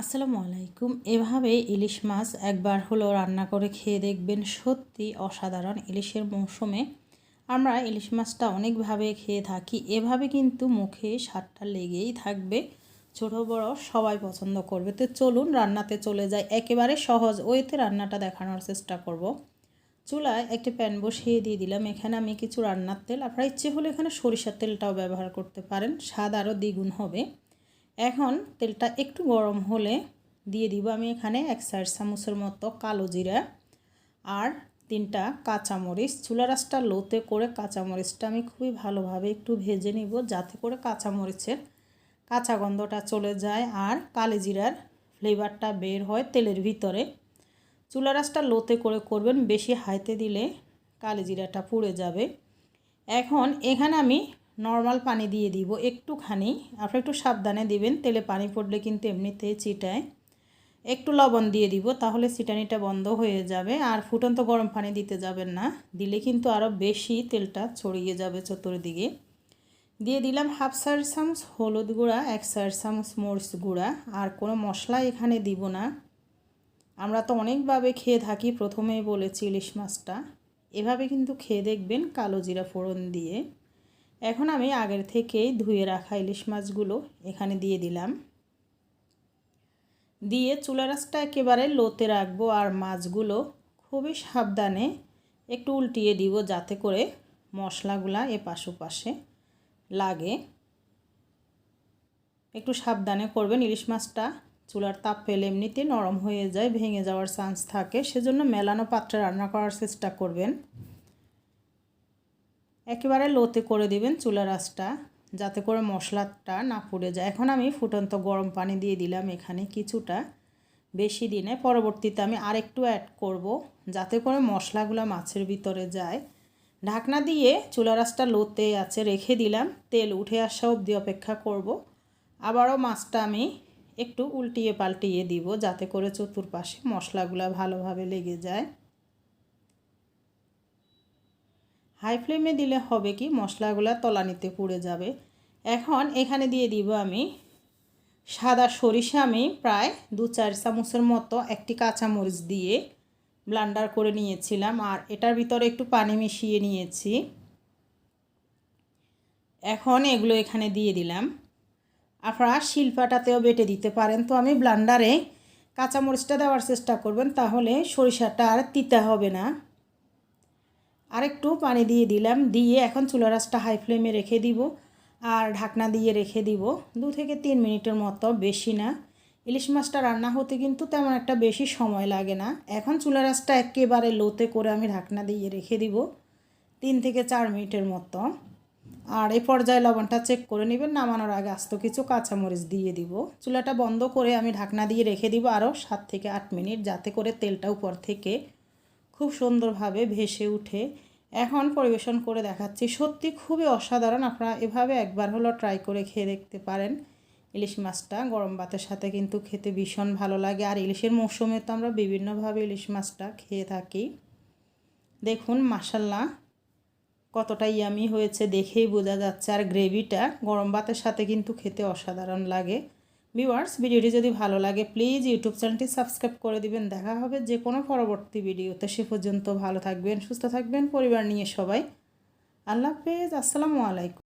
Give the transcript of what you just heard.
আসসালামু আলাইকুম। এভাবে ইলিশ মাছ একবার হলো রান্না করে খেয়ে দেখবেন সত্যি অসাধারণ ইলিশের মৌসুমে। আমরা ইলিশ মাছটা অনেকভাবে খেয়ে থাকি। এভাবে কিন্তু মুখে স্বাদটা লেগেই থাকবে। ছোট, বড় সবাই পছন্দ করবে। তো চলুন রান্নাতে চলে যাই। একেবারে সহজ ওয়েতে রান্নাটা দেখানোর চেষ্টা করব। চুলায় একটি প্যান বসিয়ে দিয়ে দিলাম। এখানে আমি কিছু রান্নার তেল, আপনারা ইচ্ছে হলে এখানে সরিষার তেলটাও ব্যবহার করতে পারেন। স্বাদ আরও দ্বিগুণ হবে। এখন তেলটা একটু গরম হলে দিয়ে দিব আমি এখানে এক চার চামচের মতো কালো জিরা আর তিনটা কাঁচামরিচ। চুলা রাসটা লোতে করে কাঁচামরিচটা আমি খুবই ভালোভাবে একটু ভেজে নিব যাতে করে কাঁচামরিচের কাঁচা গন্ধটা চলে যায় আর কালি জিরার ফ্লেভারটা বের হয় তেলের ভিতরে। চুলা রাসটা লোতে করে করবেন, বেশি হাইতে দিলে কালি জিরাটা পুড়ে যাবে। এখন এখানে আমি নর্মাল পানি দিয়ে দিব একটুখানি। আপনারা একটু সাবধানে দিবেন, তেলে পানি পড়লে কিন্তু এমনিতেই চিটায় একটু লবণ দিয়ে দিব, তাহলে চিটানিটা বন্ধ হয়ে যাবে। আর ফুটন্ত গরম পানি দিতে যাবেন না, দিলে কিন্তু আরও বেশি তেলটা ছড়িয়ে যাবে চতুর্দিকে। দিয়ে দিলাম হাফ সার চামচ হলুদ গুঁড়া, এক সার চামচ মরিচ গুঁড়া। আর কোনো মশলা এখানে দিব না। আমরা তো অনেকভাবে খেয়ে থাকি, প্রথমেই বলেছি ইলিশ মাছটা। এভাবে কিন্তু খেয়ে দেখবেন কালো জিরা ফোড়ন দিয়ে। এখন আমি আগের থেকেই ধুয়ে রাখা ইলিশ মাছগুলো এখানে দিয়ে দিলাম। দিয়ে চুলা রাসটা একেবারে লোতে রাখব আর মাছগুলো খুবই সাবধানে একটু উল্টিয়ে দিব যাতে করে মশলাগুলা এপাশ ওপাশে লাগে। একটু সাবধানে করবেন, ইলিশ মাছটা চুলার তাপ ফেলে এমনিতে নরম হয়ে যায়, ভেঙে যাওয়ার চান্স থাকে, সেজন্য মেলানো পাত্রে রান্না করার চেষ্টা করবেন। একেবারে লোতে করে দিবেন চুলার আঁচটা যাতে করে মশলাটা না পুড়ে যায়। এখন আমি ফুটন্ত গরম পানি দিয়ে দিলাম এখানে কিছুটা বেশি দিনে। পরবর্তীতে আমি আরেকটু অ্যাড করব, যাতে করে মশলাগুলো মাছের ভিতরে যায়। ঢাকনা দিয়ে চুলা আঁচটা লোতে আছে রেখে দিলাম। তেল উঠে আসা অবধি অপেক্ষা করব। আবারও মাছটা আমি একটু উল্টিয়ে পাল্টিয়ে দিব, যাতে করে চতুর্পাশে মশলাগুলো ভালোভাবে লেগে যায়। হাই ফ্লেমে দিলে হবে কি? মশলাগুলো তলানিতে পুড়ে যাবে। এখন এখানে দিয়ে দিব আমি সাদা সরিষা, আমি প্রায় দু চার চামচের মতো একটি কাঁচামরিচ দিয়ে ব্লান্ডার করে নিয়েছিলাম আর এটার ভিতরে একটু পানি মিশিয়ে নিয়েছি। এখন এগুলো এখানে দিয়ে দিলাম। আপনারা শিল্পাটাতেও বেটে দিতে পারেন। তো আমি ব্লান্ডারে কাঁচামরিচটা দেওয়ার চেষ্টা করবেন, তাহলে সরিষাটা আর তিতা হবে না। আরেকটু পানি দিয়ে দিলাম, দিয়ে এখন চুলা রাসটা হাই ফ্লেমে রেখে দিব আর ঢাকনা দিয়ে রেখে দিব। দু থেকে তিন মিনিটের মতো, বেশি না। ইলিশ মাছটা রান্না হতে কিন্তু তেমন একটা বেশি সময় লাগে না। এখন চুলা রাসটা একেবারে লোতে করে আমি ঢাকনা দিয়ে রেখে দিব, তিন থেকে চার মিনিটের মতো। আর এই পর্যায়ে লবণটা চেক করে নেবেন, নামানোর আগে আস্ত কিছু কাঁচামরিচ দিয়ে দিব। চুলাটা বন্ধ করে আমি ঢাকনা দিয়ে রেখে দিব আরও সাত থেকে আট মিনিট, যাতে করে তেলটা উপর থেকে খুব সুন্দরভাবে ভেসে উঠে। এখন পরিবেশন করে দেখাচ্ছি। সত্যি খুবই অসাধারণ। আপনারা এভাবে একবার হলো ট্রাই করে খেয়ে দেখতে পারেন। ইলিশ মাছটা গরম ভাতের সাথে কিন্তু খেতে ভীষণ ভালো লাগে। আর ইলিশের মৌসুমে তো আমরা বিভিন্নভাবে ইলিশ মাছটা খেয়ে থাকি। দেখুন মাসাল্লাহ কতটা ইয়ামি হয়েছে দেখেই বোঝা যাচ্ছে। আর গ্রেভিটা গরম ভাতের সাথে কিন্তু খেতে অসাধারণ লাগে। ভিউয়ার্স, ভিডিওটি যদি ভালো লাগে, প্লিজ ইউটিউব চ্যানেলটি সাবস্ক্রাইব করে দিবেন। দেখা হবে যে কোনো পরবর্তী ভিডিওতে। সে পর্যন্ত ভালো থাকবেন, সুস্থ থাকবেন, পরিবার নিয়ে সবাই। আল্লাহ হাফেজ, আসসালামু আলাইকুম।